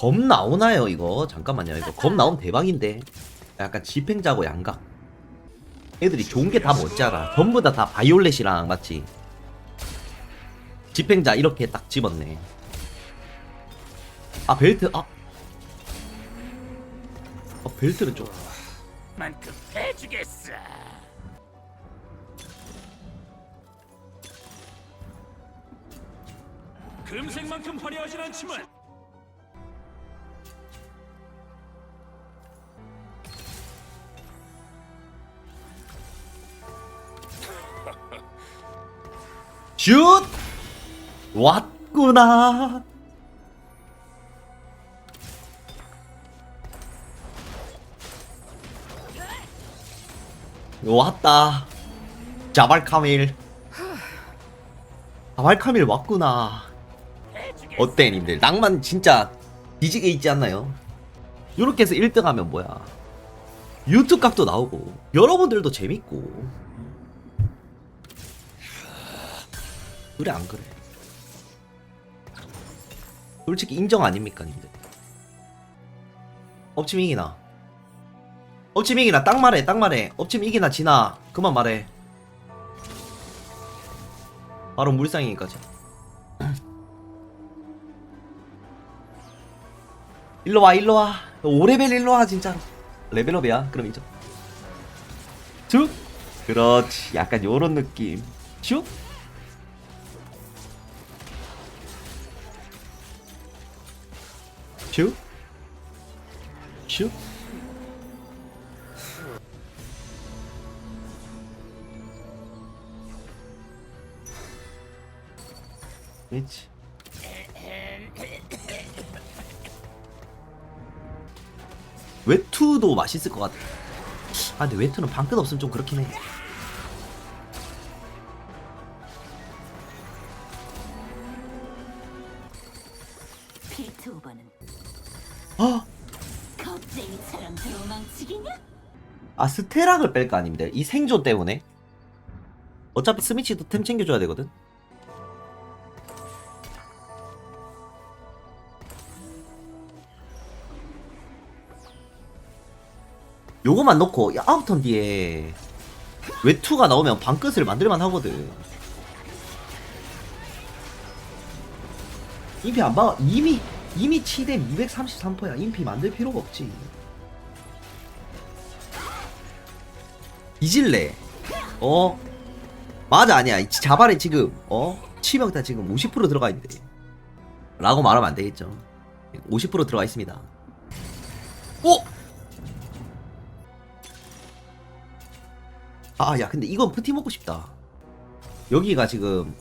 검 나오나요 이거? 잠깐만요 이거. 검 나오면 대박인데. 약간 집행자고 양각. 애들이 좋은 게 다 뭔지 알아. 전부 다 다 바이올렛이랑 맞지? 집행자 이렇게 딱 집었네. 아 벨트 아, 아 벨트는 좀. 만큼 해주겠어. 금색만큼 화려하진 않지만 슛! 왔구나 왔다 자발카밀 자발카밀 왔구나. 어때 님들 낭만 진짜 뒤지게 있지 않나요? 요렇게 해서 1등 하면 뭐야 유튜브 각도 나오고 여러분들도 재밌고 그래 안 그래? 솔직히 인정 아닙니까 님들? 업침 이기나? 업침 이기나? 딱 말해 딱 말해. 업침 이기나 지나. 그만 말해. 바로 물상이니까지 일로와 일로와. 5레벨 일로와 진짜로. 레벨업이야 그럼 인정. 쭉! 그렇지. 약간 요런 느낌. 쭉 쭉 쭉. 그렇지 외투도 맛있을 것 같아. 아 근데 외투는 방끝 없으면 좀 그렇긴 해. 아 스테락을 뺄 거 아닙니다. 이 생존 때문에. 어차피 스미치도 템 챙겨줘야 되거든. 요거만 넣고 야, 아홉 턴 뒤에 외투가 나오면 방끝을 만들만 하거든. 인피 안 봐. 이미 이미 치댐 233%야. 인피 만들 필요가 없지. 이질래. 어? 맞아 아니야. 이 자발에 지금 어? 치명타 지금 50% 들어가 있는데. 라고 말하면 안 되겠죠. 50% 들어가 있습니다. 오! 아, 야, 근데 이건 푸티 먹고 싶다. 여기가 지금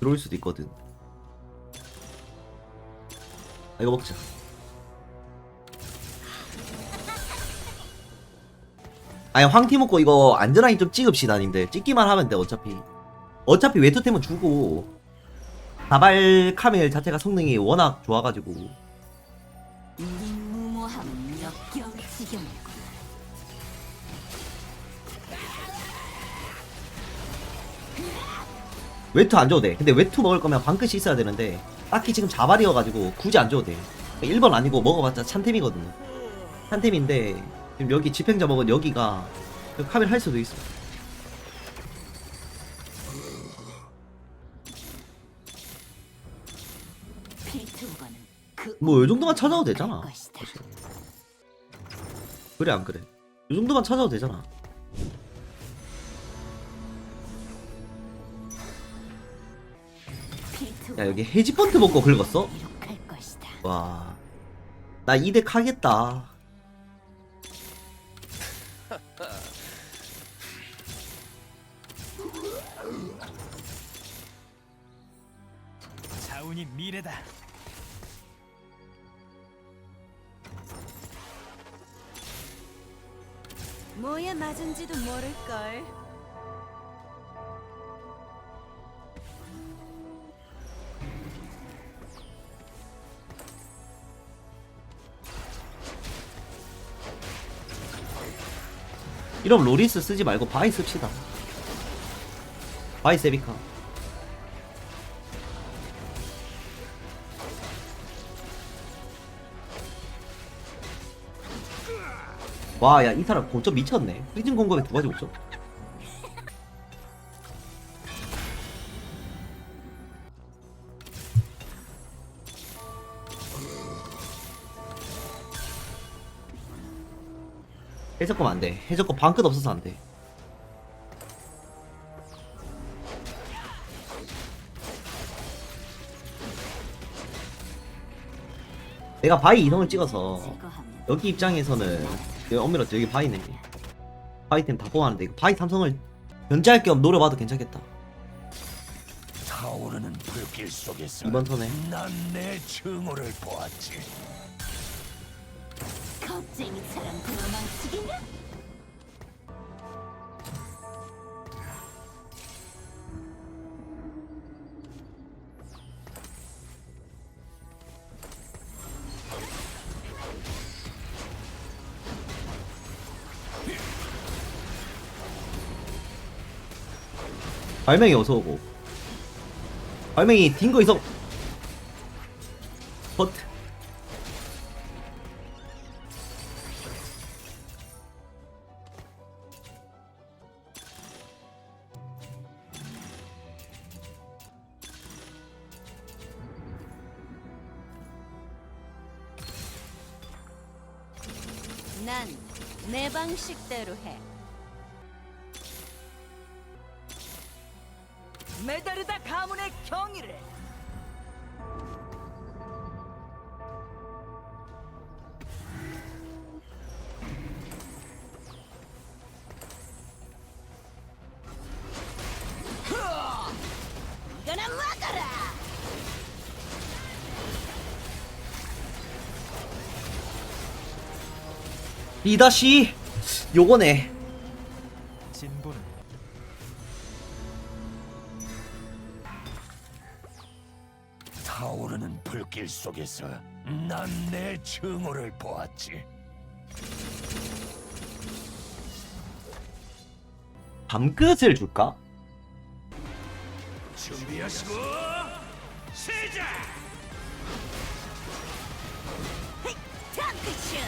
들어올 수도 있거든. 아, 이거 먹자. 아니 황티 먹고 이거 안전하게 좀 찍읍시다 님들. 찍기만 하면 돼 어차피. 어차피 외투템은 주고 다발 카멜 자체가 성능이 워낙 좋아가지고. 외투 안 줘도 돼. 근데 외투 먹을 거면 방끝이 있어야 되는데 딱히 지금 자발이어가지고 굳이 안 줘도 돼. 1번 아니고 먹어봤자 찬템이거든요 찬템인데 지금 여기 집행자 먹은 여기가 그 카멜 할 수도 있어 그뭐요 정도만 찾아도 되잖아. 그래 안 그래 요 정도만 찾아도 되잖아 야 여기 해지펀트 먹고 긁었어? 이룩할 것이다. 와, 나 이덱 하겠다. 자운이 미래다. 뭐에 맞은지도 모를걸. 이러면 로리스 쓰지 말고 바이 씁시다. 바이 세비카. 와 야 이 사람 고점 미쳤네. 프리즌 공격에 두 가지 고점? 해적검 안 돼. 해적검 방끝 없어서 안 돼. 내가 바위 이동을 찍어서 여기 입장에서는 여기 엄밀히 여기 바위네 바위템 다 뽑았는데 이거 바위 삼성을 견제할 겸 노려봐도 괜찮겠다 타오르는 불길 속에서 이번 턴에 난내 증오를 보았지. 겁쟁이처럼 도망치기냐? 발명이 어서 오고. 발명이 딩거 이성 버트 메다르다 가문의 경의를. 이거나 먹어라. 리다시 요거네 타오르는 불길 속에서 난 내 증오를 보았지. 밤끝을 줄까? 준비하시고 시작. 덩크슛!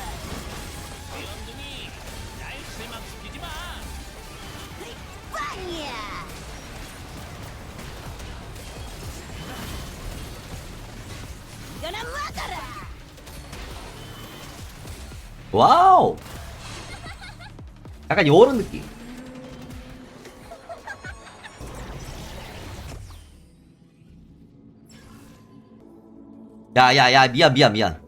연둥이 날 실망시키지 마. 빵이야! 와우. 약간 요런 느낌. 야야야 미안 미안 미안.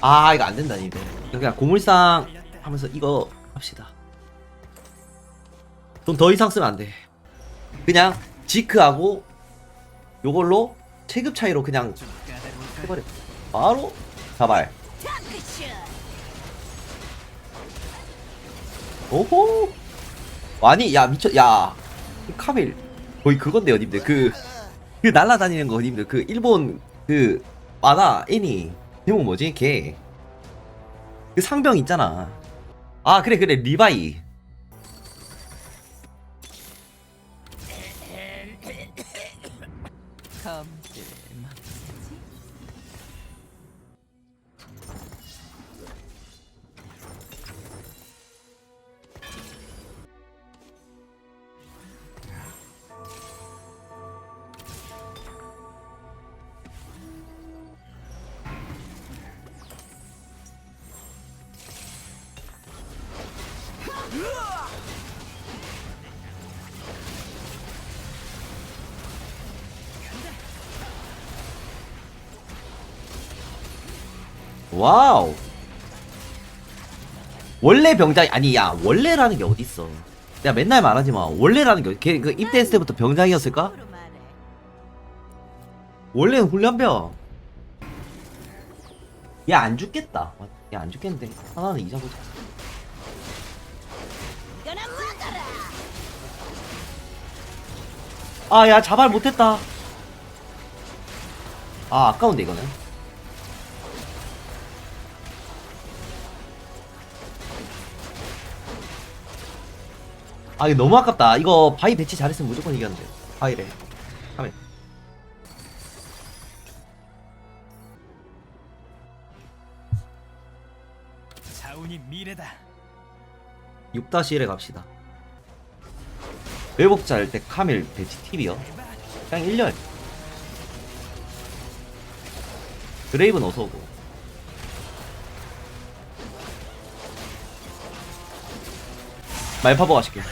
아 이거 안 된다 이거 그냥 고물상 하면서 이거 합시다. 돈 더 이상 쓰면 안 돼. 그냥 지크하고 요걸로 체급 차이로 그냥 해버려. 바로 덩크슛! 오호! 아니 야 미쳐 야그 카멜 거의 그건데요 님들. 그, 그 날라다니는 거 님들. 그 일본 그 만화 애니. 제목 뭐지 걔? 그 상병 있잖아 아 그래 그래. 리바이 와우. 원래 병장 아니 야 원래라는 게 어딨어. 내가 맨날 말하지만 원래라는 게걔그 입대했을 때부터 병장이었을까? 원래는 훈련병. 얘 안 죽겠다. 얘 안 죽겠는데 하나는 잊어보자. 먹어라! 아야 자발 못했다. 아 아까운데 이거는 아 이거 너무 아깝다. 이거 바위 배치 잘했으면 무조건 이겼는데 바위래. 카멜 자운이 미래다. 6-1에 갑시다. 외복자 할 때 카멜 배치 팁이요. 그냥 1열 드레이븐 어서오고. 말파버 가실게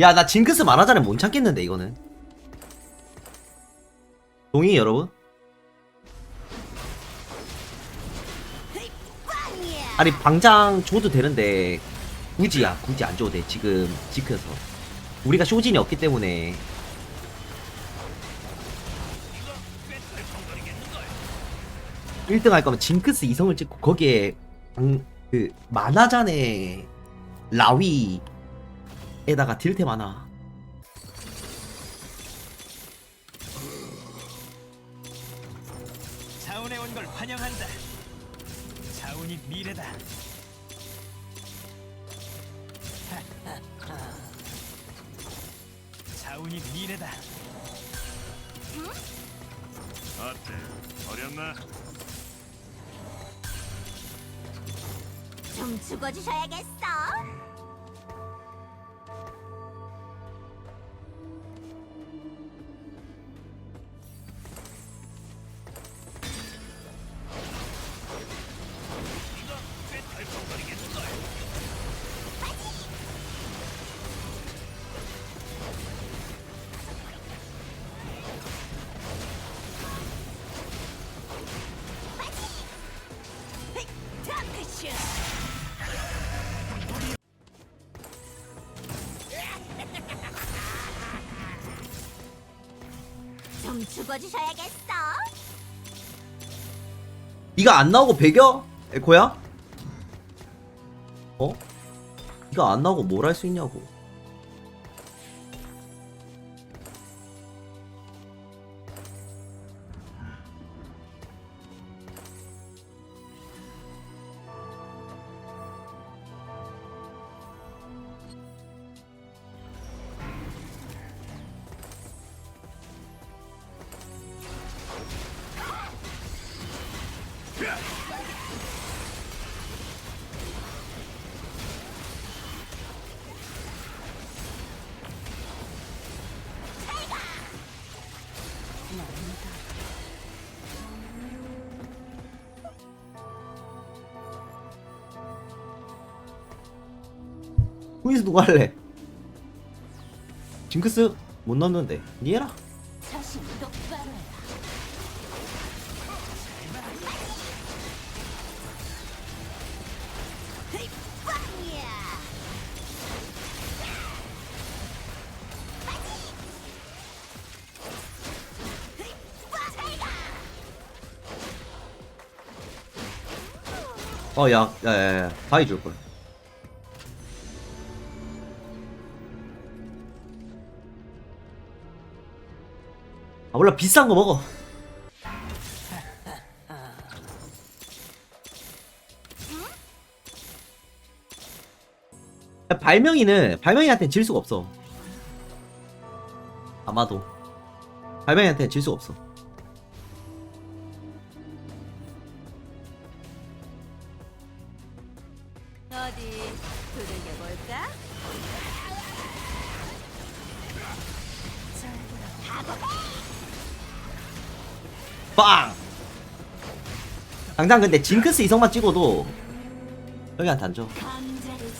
야 나 징크스 만화자는 못 참겠는데 이거는. 동의 여러분? 아니 방장 줘도 되는데 굳이야 굳이 안 줘도 돼 지금 지크에서. 우리가 쇼진이 없기 때문에. 일등 할 거면 징크스 이성을 찍고 거기에 방, 그 만화잔의 라위 에다가 딜템 하나 자운에 온 걸 환영한다. 자운이 미래다. 자운이 미래다. 어때? 어렸나? 좀 죽어주셔야겠어. 좀 죽어주셔야겠어. 네가 안 나오고 배겨? 에코야? 어? 네가 안 나오고 뭘 할 수 있냐고 후이스 누가 할래? 징크스 못 넣었는데 니 해라 자신 똑바로 해라. 헤이, 빵이야. 헤이, 빵! 어야 야야야 바위 줄걸 아 몰라. 비싼 거 먹어. 야, 발명이는 발명이한테는 질 수가 없어. 아마도. 발명이한테는 질 수가 없어. 어디 두들겨 볼까? 빵! 당장 근데 징크스 이성만 찍어도 여기한테 안 줘. 강자를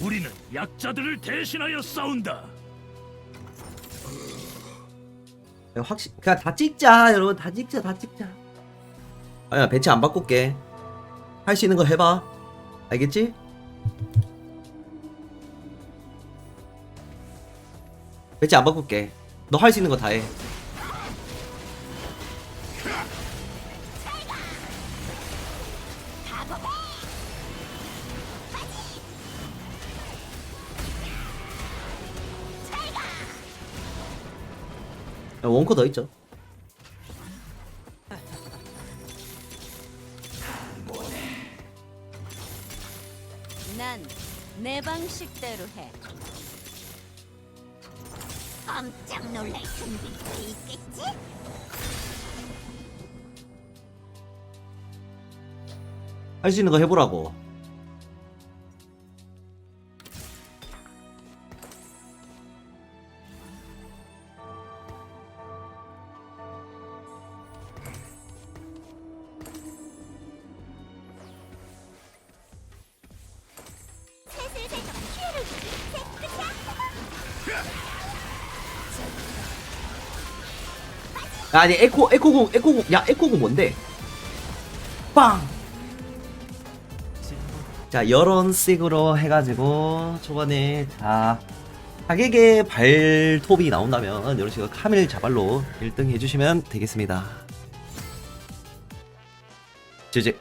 우리는 약자들을 대신하여 싸운다. 확실 그냥 다 찍자 여러분 다 찍자 다 찍자. 아야 배치 안 바꿀게. 할 수 있는 거 해봐. 알겠지? 배치 안 바꿀게. 너 할 수 있는 거 다 해. 원코 더 있죠. 난 내 방식대로 해. 깜짝 놀랄 준비도 있겠지? 할 수 있는 거 해보라고. 아니 에코 에코공 에코공 야 에코공 뭔데? 빵. 자 여론 식으로 해가지고 초반에 자 가격의 발톱이 나온다면 이런 식으로 카밀 자발로 1등 해주시면 되겠습니다. 제제